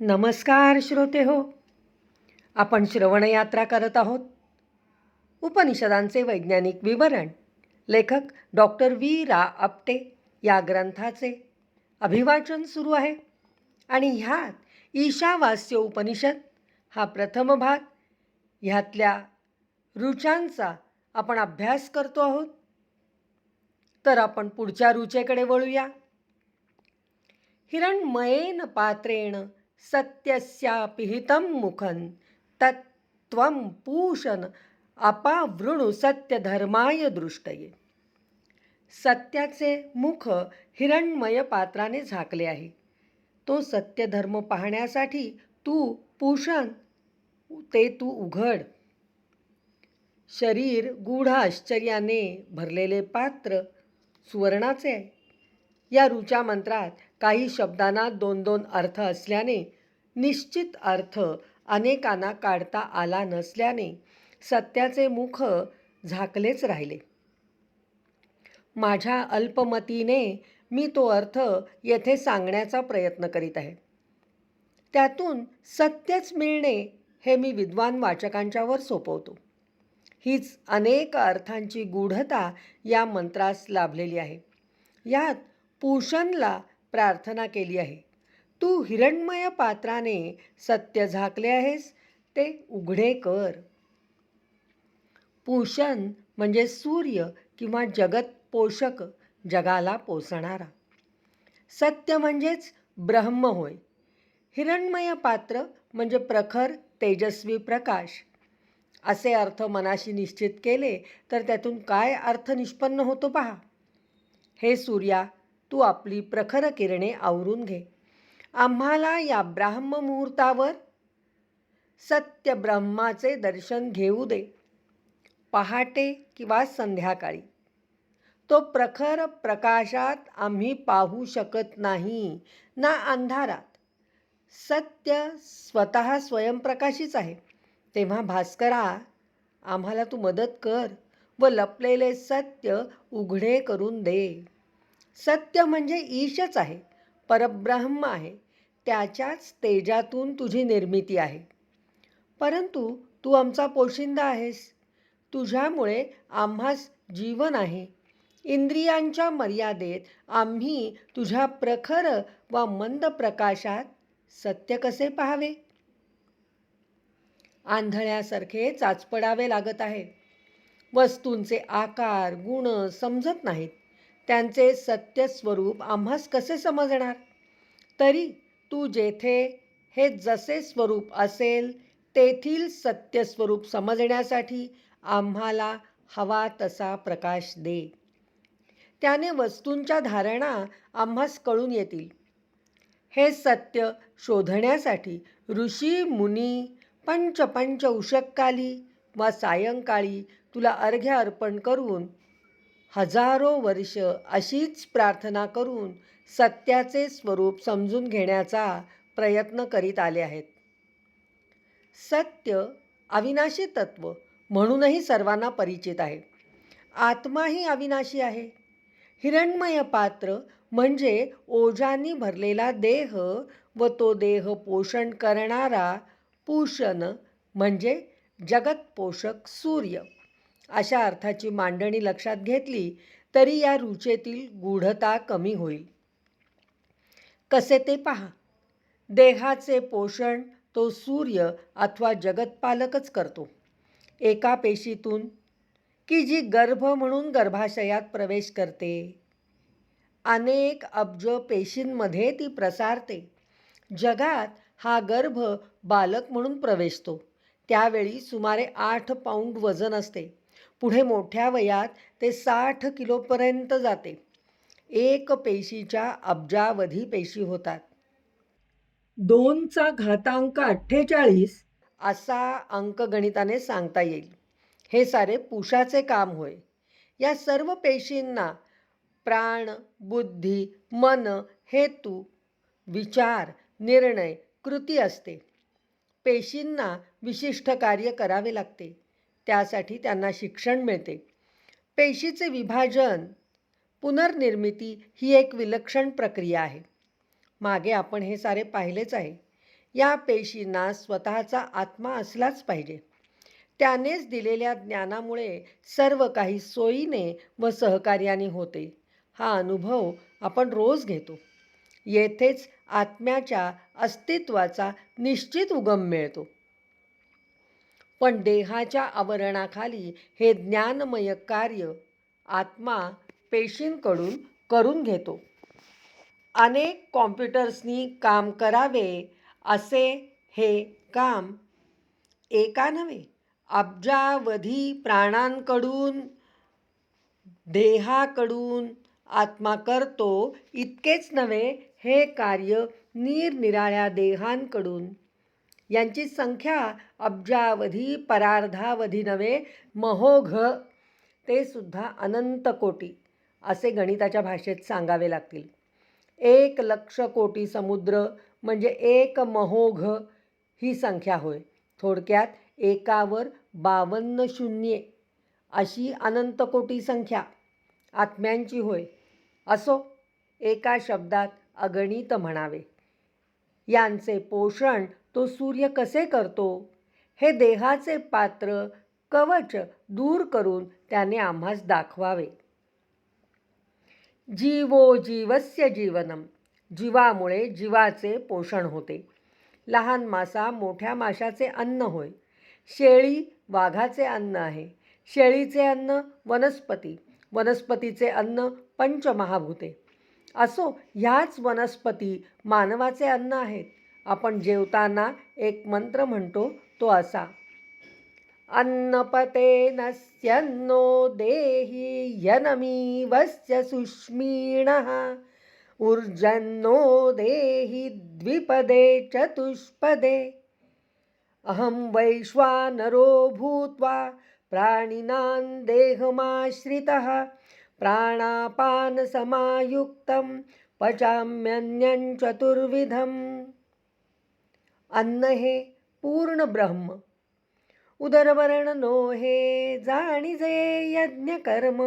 नमस्कार श्रोते हो. आपण श्रवणयात्रा करत आहोत. उपनिषदांचे वैज्ञानिक विवरण. लेखक डॉक्टर वी रा आपटे या ग्रंथाचे अभिवाचन सुरू आहे. आणि ह्यात ईशावास्य उपनिषद हा प्रथम भाग. ह्यातल्या ऋचांचा आपण अभ्यास करतो आहोत. तर आपण पुढच्या रुचेकडे वळूया. हिरण्मयेन पात्रेण सत्यस्यापिहितं मुखन तत्त्वं पूषण अपावृणु सत्यधर्माय दृष्टये. सत्याचे मुख हिरण्मय पात्राने झाकले आहे. तो सत्यधर्म पाहण्यासाठी तू पूषण ते तू उघड. शरीर गूढ आश्चर्याने भरलेले पात्र सुवर्णाचे आहे. या ऋचा मंत्रात काही शब्दांना दोन दोन अर्थ असल्याने निश्चित अर्थ अनेकांना काढता आला नसल्याने सत्याचे मुख झाकलेच राहिले. माझ्या अल्पमतीने मी तो अर्थ येथे सांगण्याचा प्रयत्न करीत आहे. त्यातून सत्यच मिळणे हे मी विद्वान वाचकांच्यावर सोपवतो. हीच अनेक अर्थांची गूढता या मंत्रास लाभलेली आहे. यात पूषणला प्रार्थना केली आहे. तू हिरण्मय पात्राने सत्य झाकले आहेस ते उघडे कर. पूषण म्हणजे सूर्य किंवा जगत पोषक जगाला पोसणारा. सत्य म्हणजेच ब्रह्म होय. हिरण्मय पात्र म्हणजे प्रखर तेजस्वी प्रकाश. असे अर्थ मनाशी निश्चित केले तर त्यातून काय अर्थ निष्पन्न होतो पहा. हे सूर्या तू आपली प्रखर किरणे आवरून घे. आम्हाला या ब्राह्म मुहूर्तावर सत्य ब्रह्माचे दर्शन घेऊ दे. पहाटे किंवा संध्याकाळी. तो प्रखर प्रकाशात आम्ही पाहू शकत नाही ना अंधारात. सत्य स्वतः स्वयंप्रकाशीच आहे. तेव्हा भास्करा आम्हाला तू मदत कर व लपलेले सत्य उघडे करून दे. सत्य म्हणजे ईशच आहे परब्रह्म आहे त्याच्याच तेजातून तुझी निर्मिती आहे. परंतु तू आमचा पोशिंदा आहेस. तुझ्यामुळे आम्हास जीवन आहे. इंद्रियांच्या मर्यादेत आम्ही तुझ्या प्रखर व मंद प्रकाशात सत्य कसे पाहावे? आंधळ्यासारखे चाचपडावे लागत आहे वस्तूंचे आकार गुण समजत नाहीत. त्यांचे सत्य स्वरूप आम्हास कसे समजणार? तरी तू जेथे हे जसे स्वरूप असेल तेथील सत्य स्वरूप समजण्यासाठी आम्हाला हवा तसा प्रकाश दे. त्याने वस्तूंच्या धारणा आम्हास कळून येतील. हे सत्य शोधण्यासाठी ऋषी मुनी पंच पंच उषककाली वा सायंकाळी तुला अर्घ्य अर्पण करून हजारो वर्ष अशीच प्रार्थना करून सत्याचे स्वरूप समजून घेण्याचा प्रयत्न करीत आले आहेत. सत्य अविनाशी तत्व म्हणूनही सर्वांना परिचित आहे. आत्माही अविनाशी आहे. हिरण्मय पात्र म्हणजे ओजांनी भरलेला देह व तो देह पोषण करणारा पूषण म्हणजे जगत पोषक सूर्य. अशा अर्थाची मांडणी लक्षात घेतली तरी या रुचेतील गूढता कमी होईल. कसे ते पहा? देहाचे पोषण तो सूर्य अथवा जगतपालकच करतो. एका पेशीतून की जी गर्भ म्हणून गर्भाशयात प्रवेश करते? अनेक अब्ज पेशींमध्ये ती प्रसारते. जगात हा गर्भ बालक म्हणून प्रवेशतो. त्यावेळी सुमारे आठ पाऊंड वजन असते. पुढे मोठ्या वयात ते साठ किलोपर्यंत जाते. एक पेशीच्या अब्जावधी पेशी होतात. दोनचा घातांक अठ्ठेचाळीस. असा अंक गणिताने सांगता येईल. हे सारे पुषाचे काम होय. या सर्व पेशींना प्राण बुद्धी मन हेतू विचार निर्णय कृती असते. पेशींना विशिष्ट कार्य करावे लागते. त्यासाठी त्यांना शिक्षण मिळते. पेशीचे विभाजन पुनर्निर्मिती ही एक विलक्षण प्रक्रिया आहे. मागे आपण हे सारे पाहिलेच आहे. या पेशींना स्वतःचा आत्मा असलाच पाहिजे. त्यानेच दिलेल्या ज्ञानामुळे सर्व काही सोयीने व सहकार्याने होते. हा अनुभव आपण रोज घेतो. येथेच आत्म्याच्या अस्तित्वाचा निश्चित उगम मिळतो. पण देहाच्या आवरणाखाली हे ज्ञानमय कार्य आत्मा पेशींकडून करून घेतो. अनेक कॉम्प्युटर्सनी काम करावे असे हे काम एका नव्हे अब्जावधी प्राणांकडून देहाकडून आत्मा करतो इतकेच नव्हे हे कार्य निरनिराळ्या देहांकडून. यांची संख्या अब्जावधी परार्धावधी नव्हे महोघ. ते सुद्धा अनंत कोटी असे गणिताच्या भाषेत सांगावे लागतील. एक लक्ष कोटी समुद्र म्हणजे एक महोघ ही संख्या होय. थोडक्यात एकावर बावन्न शून्ये अशी अनंत कोटी संख्या. आत्म्यांची होय. असो एका शब्दात अगणित म्हणावे. यांचे पोषण तो सूर्य कसे करतो? हे देहाचे पात्र कवच दूर करून त्याने आम्हास दाखवावे. जीवो जीवस्य जीवनम. जीवामुळे जीवाचे पोषण होते. लहान मासा मोठ्या माशाचे अन्न होय. शेळी वाघाचे अन्न आहे. शेळीचे अन्न वनस्पती. वनस्पतीचे अन्न पंचमहाभूते. असो ह्याच वनस्पती मानवाचे अन्न आहेत. आपण जेवताना एक मंत्र म्हणतो तो असा. अन्नपतेनस्यन्नो देहि यनमीवस्य सुष्मीण। ऊर्जन्नो देहि द्विपदे चतुष्पदे। अहं वैश्वानरो भूत्वा प्राणिनां देहमाश्रितः। प्राणापानसमायुक्तं पचाम्यन्यं चतुर्विधम्। अन्न हे पूर्ण ब्रह्म उदरवरण नो हे जाणीजे यज्ञकर्म।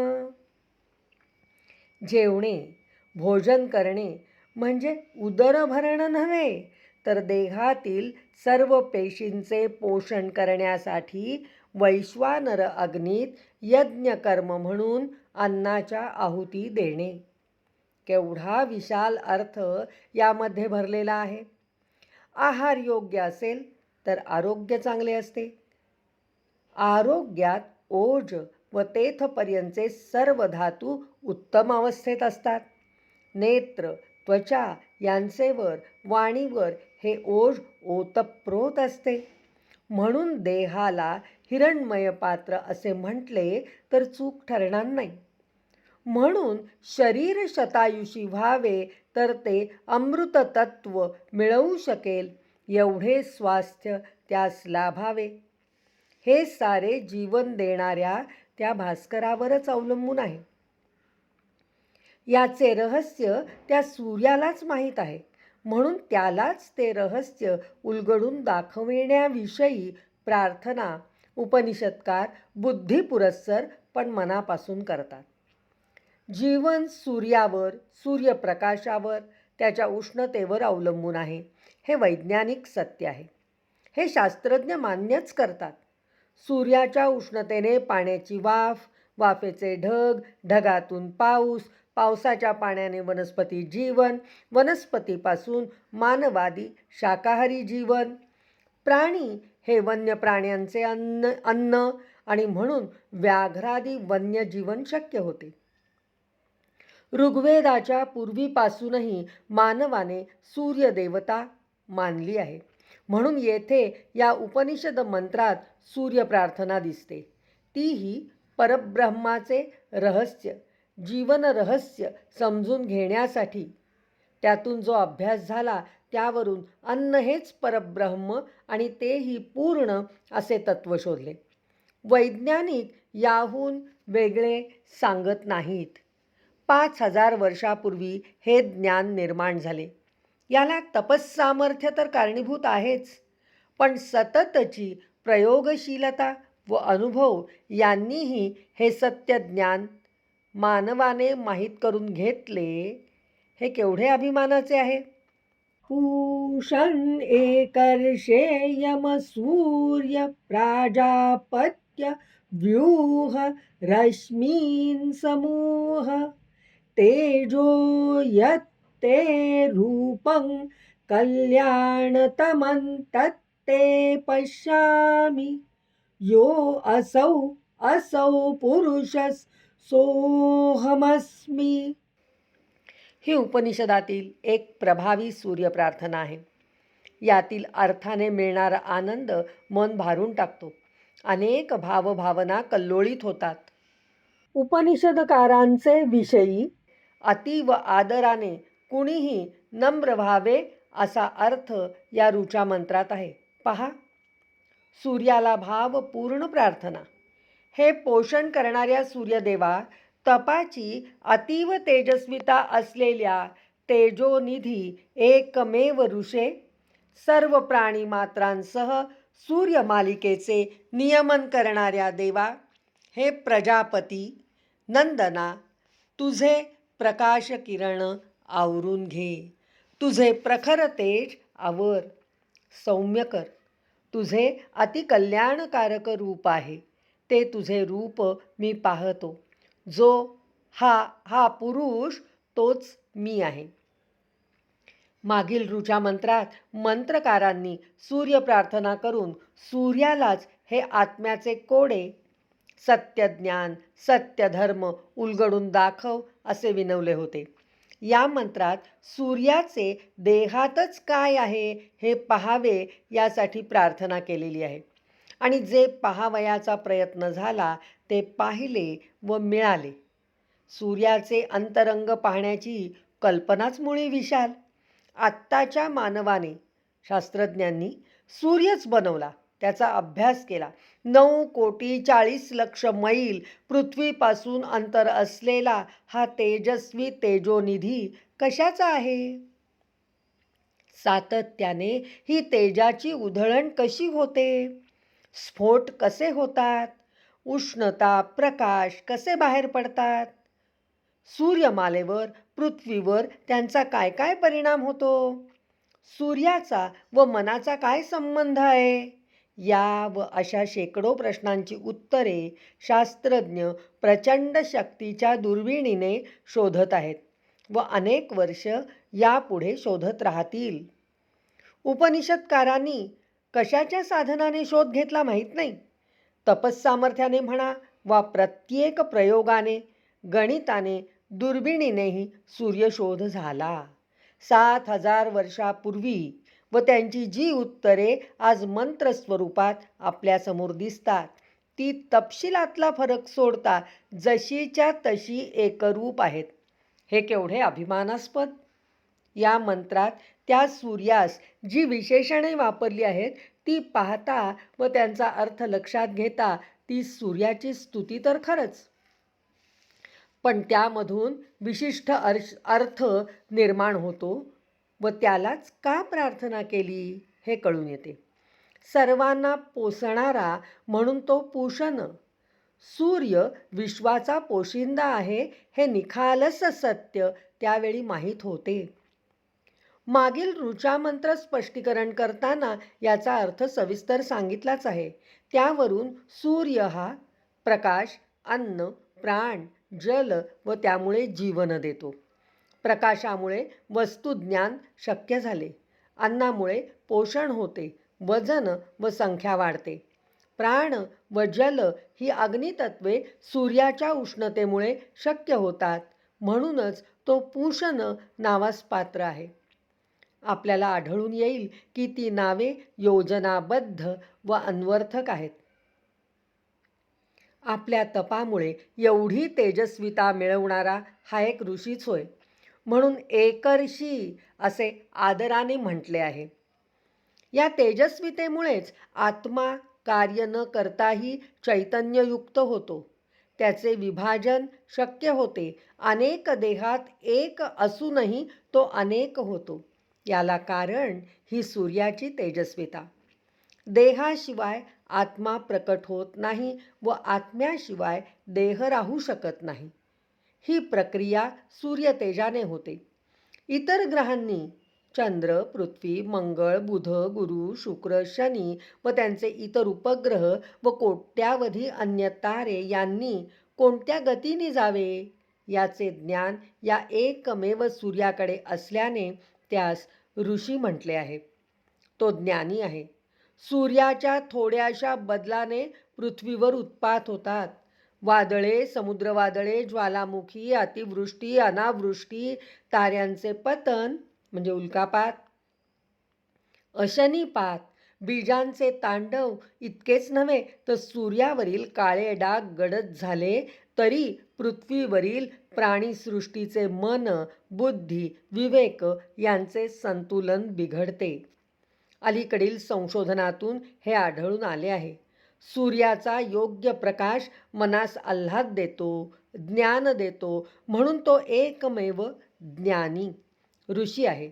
जेवणे भोजन करणे म्हणजे उदरभरण नव्हे तर देहातील सर्व पेशींचे पोषण करण्यासाठी वैश्वानर अग्नीत यज्ञकर्म म्हणून अन्नाच्या आहुती देणे. केवढा विशाल अर्थ यामध्ये भरलेला आहे. आहार योग्य असेल तर आरोग्य चांगले असते. आरोग्यात ओज व तेथपर्यंतचे सर्व धातू उत्तम अवस्थेत असतात. नेत्र त्वचा यांचेवर वाणीवर हे ओज ओतप्रोत असते. म्हणून देहाला हिरणमय पात्र असे म्हटले तर चूक ठरणार नाही. म्हणून शरीर शतायुषी व्हावे तर ते अमृततत्व मिळवू शकेल. एवढे स्वास्थ्य त्यास लाभावे. हे सारे जीवन देणाऱ्या त्या भास्करावरच अवलंबून आहे. याचे रहस्य त्या सूर्यालाच माहीत आहे. म्हणून त्यालाच ते रहस्य उलगडून दाखविण्याविषयी प्रार्थना उपनिषदकार बुद्धिपुरस्सर पण मनापासून करतात. जीवन सूर्यावर सूर्यप्रकाशावर त्याच्या उष्णतेवर अवलंबून आहे. हे वैज्ञानिक सत्य आहे. हे शास्त्रज्ञ मान्यच करतात. सूर्याच्या उष्णतेने पाण्याची वाफ वाफेचे ढग ढगातून पाऊस पावसाच्या पाण्याने वनस्पती जीवन वनस्पतीपासून मानवादी शाकाहारी जीवन. प्राणी हे वन्य प्राण्यांचे अन्न अन्न आणि म्हणून व्याघ्रादी वन्य जीवन शक्य होते. ऋग्वेदाच्या पूर्वीपासूनही मानवाने सूर्यदेवता मानली आहे. म्हणून येथे या उपनिषद मंत्रात सूर्यप्रार्थना दिसते. दिसते तीही परब्रह्माचे रहस्य जीवन रहस्य समजून घेण्यासाठी. त्यातून जो अभ्यास झाला त्यावरून अन्न हेच परब्रह्म आणि तेही पूर्ण असे तत्व शोधले. वैज्ञानिक याहून वेगळे सांगत नाहीत. पाच हजार वर्षापूर्वी हे ज्ञान निर्माण झाले. याला तपस्सामर्थ्य तर कारणीभूत आहेच पण सततची प्रयोगशीलता व अनुभव यांनीही हे सत्य ज्ञान मानवाने माहीत करून घेतले हे केवढे अभिमानाचे आहे? पूषण एकर्षे यम सूर्य प्राजापत्य व्यूह रश्मीन समूह तेजो यत्ते रूपं कल्याणतमं तत्ते पश्यामि। यो असौ असौ पुरुषस सोहमस्मी ही उपनिषदातील एक प्रभावी सूर्य प्रार्थना आहे. यातील अर्थाने मिळणारा आनंद मन भारून टाकतो. अनेक भावभावना कल्लोळीत होतात. उपनिषदकारांचे विषयी अतीव आदराने कुणीही नम्र व्हावे असा अर्थ या ऋचा मंत्रात आहे. पहा. सूर्याला भाव पूर्ण प्रार्थना. हे पोषण करणाऱ्या सूर्यदेवा तपाची अतीव तेजस्विता असलेल्या तेजोनिधी एकमेव ऋषे सर्व प्राणी मात्रांसह सूर्यमालिकेचे नियमन करणाऱ्या देवा हे प्रजापती नंदना तुझे प्रकाश किरण आवरून घे. तुझे प्रखर तेज आवर. सौम्य कर. तुझे अतिकल्याणकारक रूप आहे. ते तुझे रूप मी पाहतो. जो हा हा पुरुष तोच मी आहे. मागील ऋचा मंत्रात मंत्रकारांनी सूर्य प्रार्थना करून सूर्यालाच हे आत्म्याचे कोडे सत्यज्ञान सत्यधर्म उलगडून दाखव. असे विनवले होते. या मंत्रात सूर्याचे देहातच काय आहे हे पहावे यासाठी प्रार्थना केलेली आहे. आणि जे पहावयाचा प्रयत्न झाला ते पाहिले व मिळाले. सूर्याचे अंतरंग पाहण्याची कल्पनाच मुळी विशाल. आत्ताच्या मानवाने शास्त्रज्ञांनी सूर्यच बनवला. त्याचा अभ्यास केला. नऊ कोटी चाळीस लक्ष मैल पृथ्वीपासून अंतर असलेला हा तेजस्वी तेजोनिधी कशाचा आहे? सातत्याने ही तेजाची उधळण कशी होते? स्फोट कसे होतात? उष्णता प्रकाश कसे बाहेर पडतात? सूर्यमालेवर पृथ्वीवर त्यांचा काय काय परिणाम होतो? सूर्याचा व मनाचा काय संबंध आहे? या व अशा शेकडो प्रश्नांची उत्तरे शास्त्रज्ञ प्रचंड शक्तीच्या दुर्बिणीने शोधत आहेत व अनेक वर्ष यापुढे शोधत राहतील. उपनिषदकारांनी कशाच्या साधनाने शोध घेतला माहीत नाही? तपस्सामर्थ्याने म्हणा वा प्रत्येक प्रयोगाने गणिताने दुर्बिणीनेही सूर्यशोध झाला. सात हजार वर्षापूर्वी व त्यांची जी उत्तरे आज मंत्र स्वरूपात आपल्यासमोर दिसतात. ती तपशिलातला फरक सोडता जशीच्या तशी एकरूप आहेत. हे केवढे अभिमानास्पद! या मंत्रात त्या सूर्यास जी विशेषणे वापरली आहेत ती पाहता व त्यांचा अर्थ लक्षात घेता ती सूर्याची स्तुती तर खरंच. पण त्यामधून विशिष्ट अर्श अर्थ निर्माण होतो. व त्यालाच का प्रार्थना केली हे कळून येते. सर्वांना पोसणारा म्हणून तो पूषण. सूर्य विश्वाचा पोशिंदा आहे हे निखालस सत्य त्यावेळी माहीत होते. मागील ऋचामंत्र स्पष्टीकरण करताना याचा अर्थ सविस्तर सांगितलाच आहे. त्यावरून सूर्य हा प्रकाश अन्न प्राण जल व त्यामुळे जीवन देतो. प्रकाशामुळे वस्तुज्ञान शक्य झाले. अन्नामुळे पोषण होते वजन व संख्या वाढते. प्राण व जल ही अग्नितत्वे सूर्याच्या उष्णतेमुळे शक्य होतात म्हणूनच तो पूषण नावास पात्र आहे. आपल्याला आढळून येईल की ती नावे योजनाबद्ध व अन्वर्थक आहेत. आपल्या तपामुळे एवढी तेजस्विता मिळवणारा हा एक ऋषीच होय. म्हणून एकर्षी असे आदराने म्हटले आहे. या तेजस्वितेमुळेच आत्मा कार्य न करताही चैतन्ययुक्त होतो. त्याचे विभाजन शक्य होते. अनेक देहात एक असूनही तो अनेक होतो. याला कारण ही सूर्याची तेजस्विता. देहाशिवाय आत्मा प्रकट होत नाही व आत्म्याशिवाय देह राहू शकत नाही. ही प्रक्रिया सूर्यतेजाने होते. इतर ग्रहांनी चंद्र पृथ्वी मंगळ बुध गुरु शुक्र शनी व त्यांचे इतर उपग्रह व कोट्यावधी अन्य तारे यांनी कोणत्या गतीने जावे याचे ज्ञान या एकमेव सूर्याकडे असल्याने त्यास ऋषी म्हटले आहे. तो ज्ञानी आहे. सूर्याच्या थोड्याशा बदलाने पृथ्वीवर उत्पात होतात. वादळे समुद्रवादळे ज्वालामुखी अतिवृष्टी अनावृष्टी ताऱ्यांचे पतन म्हणजे उल्कापात. अशनीपात बीजांचे तांडव इतकेच नव्हे तर सूर्यावरील काळे डाग गडद झाले तरी पृथ्वीवरील प्राणीसृष्टीचे मन बुद्धी विवेक यांचे संतुलन बिघडते. अलीकडील संशोधनातून हे आढळून आले आहे. सूर्याचा योग्य प्रकाश मनास आल्हाद देतो ज्ञान देतो म्हणून तो एकमेव ज्ञानी ऋषी आहे.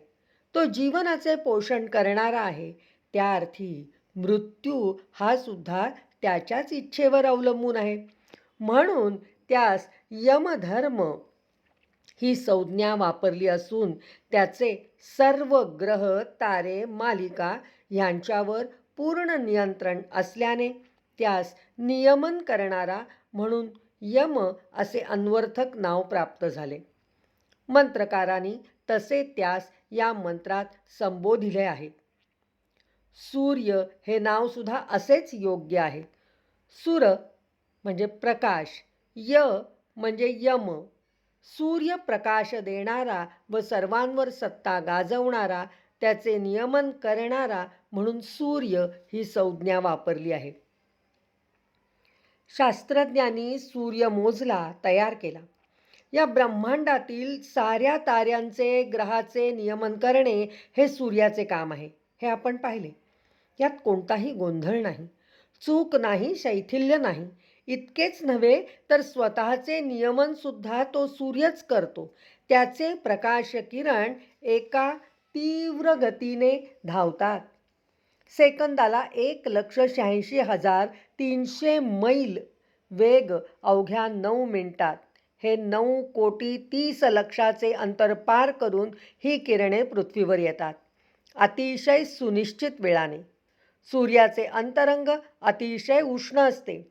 तो जीवनाचे पोषण करणारा आहे. त्या अर्थी मृत्यू हा सुद्धा त्याच्याच इच्छेवर अवलंबून आहे. म्हणून त्यास यमधर्म ही संज्ञा वापरली असून त्याचे सर्व ग्रह तारे मालिका ह्यांच्यावर पूर्ण नियंत्रण असल्याने त्यास नियमन करणारा म्हणून यम असे अन्वर्थक नाव प्राप्त झाले. मंत्रकारांनी तसे त्यास या मंत्रात संबोधिले आहे. सूर्य हे नावसुद्धा असेच योग्य आहे. सूर म्हणजे प्रकाश य म्हणजे यम. सूर्य प्रकाश देणारा व सर्वांवर सत्ता गाजवणारा त्याचे नियमन करणारा म्हणून सूर्य ही संज्ञा वापरली आहे. शास्त्रज्ञांनी सूर्यमोजला तयार केला. या ब्रह्मांडातील साऱ्या ताऱ्यांचे ग्रहाचे नियमन करणे हे सूर्याचे काम आहे हे आपण पाहिले. यात कोणताही गोंधळ नाही चूक नाही शैथिल्य नाही. इतकेच नव्हे तर स्वतःचे नियमनसुद्धा तो सूर्यच करतो. त्याचे प्रकाश किरण एका तीव्र गतीने धावतात. सेकंदाला एक लक्ष शहाऐंशी हजार तीनशे मैल वेग अवघ्या नऊ मिनिटात. हे नऊ कोटी तीस लक्षाचे अंतर पार करून ही किरणे पृथ्वीवर येतात. अतिशय सुनिश्चित वेळाने. सूर्याचे अंतरंग अतिशय उष्ण असते.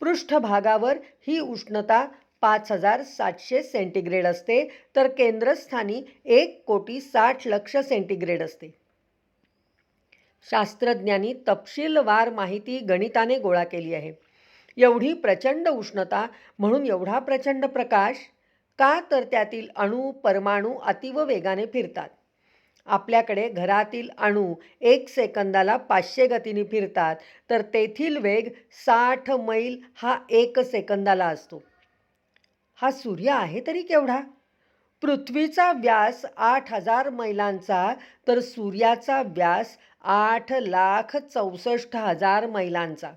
पृष्ठभागावर ही उष्णता पाच हजार सातशे सेंटीग्रेड असते तर केंद्रस्थानी एक कोटी साठ लक्ष सेंटीग्रेड असते. शास्त्रज्ञांनी तपशीलवार माहिती गणिताने गोळा केली आहे. एवढी प्रचंड उष्णता म्हणून एवढा प्रचंड प्रकाश का तर त्यातील अणू परमाणू अतीव वेगाने फिरतात. आपल्याकडे घरातील अणू एक सेकंदाला पाचशे गतीने फिरतात तर तेथील वेग साठ मैल हा एक सेकंदाला असतो. हा सूर्य आहे तरी केवढा? पृथ्वीचा व्यास आठ हजार मैलांचा तर सूर्याचा व्यास आठ लाख चौसष्ट हजार मैलांचा.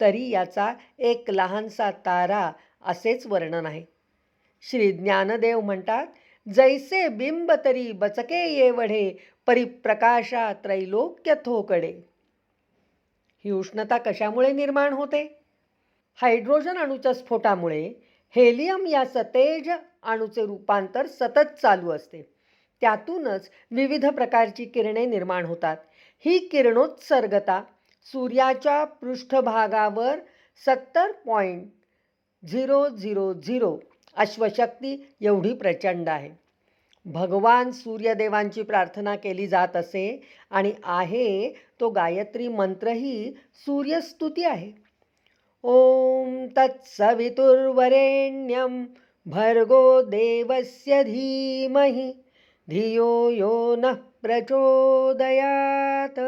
तरी याचा एक लहानसा तारा असेच वर्णन आहे. श्री ज्ञानदेव म्हणतात जैसे बिंब तरी बचके येवढे परिप्रकाशा त्रैलोक्य थोकडे. ही उष्णता कशामुळे निर्माण होते? हायड्रोजन अणूच्या स्फोटामुळे हेलियम या सतेज अणूचे रूपांतर सतत चालू असते. त्यातूनच विविध प्रकारची किरणे निर्माण होतात. ही किरणोत्सर्गता सूर्याच्या पृष्ठभागावर सत्तर पॉईंट झिरो झिरो झिरो अश्वशक्ती एवढी प्रचंड आहे. भगवान सूर्यदेवांची प्रार्थना केली जात असे आणि आहे तो गायत्री मंत्रही सूर्यस्तुती आहे. ओम तत्सवितुर्वरेण्यम भर्गो देवस्य धीमही धियो यो न प्रचोदयात.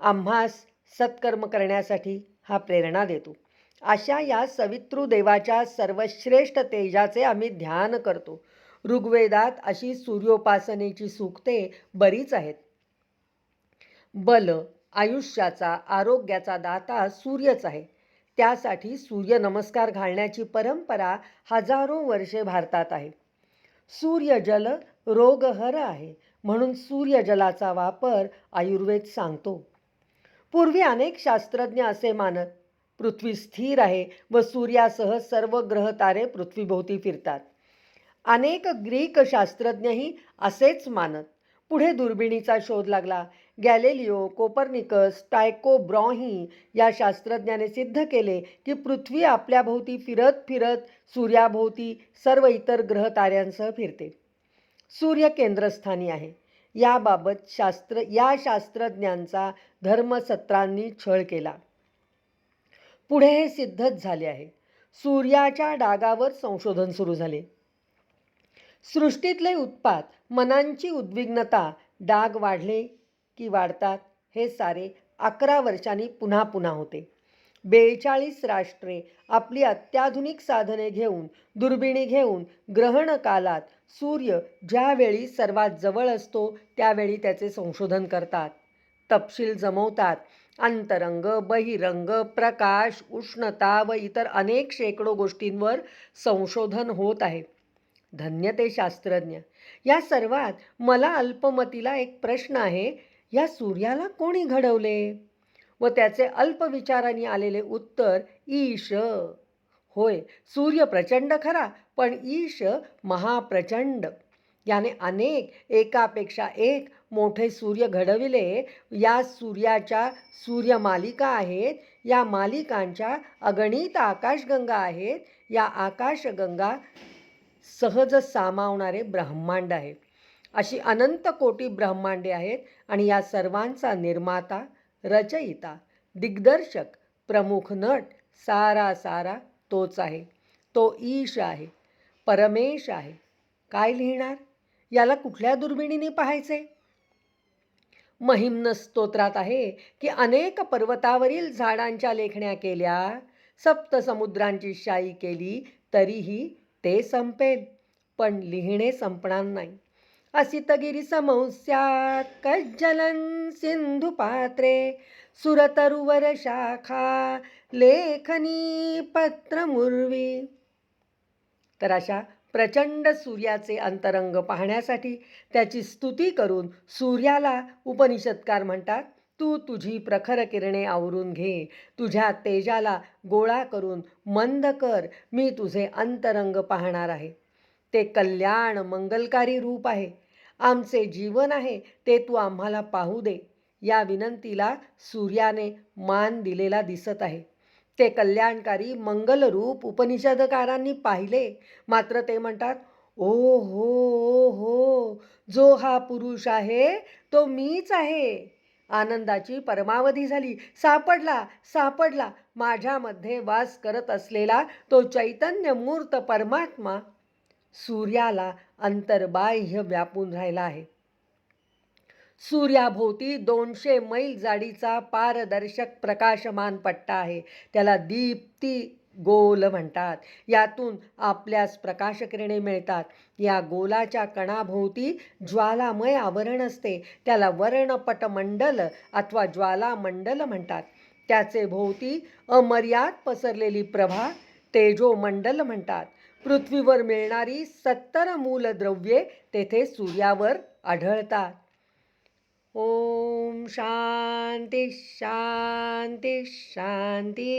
आम्हास सत्कर्म करण्यासाठी हा प्रेरणा देतो. अशा या सवितृदेवाच्या सर्वश्रेष्ठ तेजाचे आम्ही ध्यान करतो. ऋग्वेदात अशी सूर्योपासनेची सूक्ते बरीच आहेत. बल आयुष्याचा आरोग्याचा दाता सूर्यच आहे. त्यासाठी सूर्यनमस्कार घालण्याची परंपरा हजारो वर्षे भारतात आहे. सूर्यजल रोगहर आहे म्हणून सूर्यजलाचा वापर आयुर्वेद सांगतो. पूर्वी अनेक शास्त्रज्ञ असे मानत पृथ्वी स्थिर आहे व सूर्यासह सर्व ग्रह तारे पृथ्वीभोवती फिरतात. अनेक ग्रीक शास्त्रज्ञही असेच मानत. पुढे दुर्बिणीचा शोध लागला. गॅलेलिओ कोपर्निकस टायको ब्रॉही या शास्त्रज्ञाने सिद्ध केले की पृथ्वी आपल्याभोवती फिरत फिरत सूर्याभोवती सर्व इतर ग्रह ताऱ्यांसह फिरते. सूर्य केंद्रस्थानी आहे. याबाबत शास्त्र या शास्त्रज्ञांचा धर्मसत्रांनी छळ केला. पुढे हे सिद्धच झाले आहे. सूर्याच्या डागावर संशोधन सुरू झाले. सृष्टीतले उत्पात. मनांची उद्विग्नता डाग वाढले की वाढतात. हे सारे अकरा वर्षांनी पुन्हा पुन्हा होते. बेचाळीस राष्ट्रे आपली अत्याधुनिक साधने घेऊन दुर्बिणी घेऊन ग्रहण कालात सूर्य ज्यावेळी सर्वात जवळ असतो त्यावेळी त्याचे संशोधन करतात. तपशील जमवतात. अंतरंग बहिरंग प्रकाश उष्णता व इतर अनेक शेकडो गोष्टींवर संशोधन होत आहे. धन्य ते शास्त्रज्ञ. या सर्वात मला अल्पमतीला एक प्रश्न आहे या सूर्याला कोणी घडवले? व त्याचे अल्पविचाराने आलेले उत्तर ईश. होय सूर्य प्रचंड खरा पण ईश महाप्रचंड. याने अनेक एकापेक्षा एक मोठे सूर्य घडविले. या सूर्याच्या सूर्यमालिका आहेत या मालिकांच्या अगणित आकाशगंगा आहेत या आकाशगंगा सहज सामावणारे ब्रह्मांड आहे अशी अनंत कोटी ब्रह्मांडे आहेत आणि या सर्वांचा निर्माता रचयिता दिग्दर्शक प्रमुख नट सारा सारा तोच आहे. तो ईश आहे परमेश आहे. काय लिहिणार? याला कुठल्या दुर्बिणीने पाहायचे? महिम्न स्तोत्रात आहे की अनेक पर्वतावरील झाडांच्या लेखण्या केल्या सप्त समुद्रांची शाई केली तरीही ते संपेल पण लिहिणे संपणार नाही. असितगिरी समस्या कज्जलन सिंधू पात्रे सुरतरुवर शाखा लेखनी पत्रमुर्वी. तर अशा प्रचंड सूर्याचे अंतरंग पाहण्यासाठी त्याची स्तुती करून सूर्याला उपनिषदकार म्हणतात. तू तुझी प्रखर किरणे आवरून घे. तुझ्या तेजाला गोळा करून मंद कर. मी तुझे अंतरंग पाहणार आहे. ते कल्याण मंगलकारी रूप आहे. आमचे जीवन आहे ते तू आम्हाला पाहू दे. या विनंतीला सूर्याने मान दिलेला दिसत आहे. ते कल्याणकारी मंगलरूप उपनिषदकारांनी पाहिले. मात्र ते म्हणतात ओ हो ओ हो जो हा पुरुष आहे तो मीच आहे. आनंदाची परमावधी झाली. सापडला सापडला. माझ्यामध्ये वास करत असलेला तो चैतन्य मूर्त परमात्मा सूर्याला अंतर्बाह्य व्यापून राहिला आहे. सूर्याभोवती दोनशे मैल जाडीचा पारदर्शक प्रकाशमान पट्टा आहे. त्याला दीप्ती गोल म्हणतात. यातून आपल्यास प्रकाशकिरणे मिळतात. या गोलाच्या कणाभोवती ज्वालामय आवरण असते. त्याला वर्णपटमंडल अथवा ज्वालामंडल म्हणतात. त्याचे भोवती अमर्याद पसरलेली प्रभा तेजोमंडल म्हणतात. पृथ्वीवर मिळणारी सत्तर मूलद्रव्ये तेथे सूर्यावर आढळतात. ओम शांती शांती शांती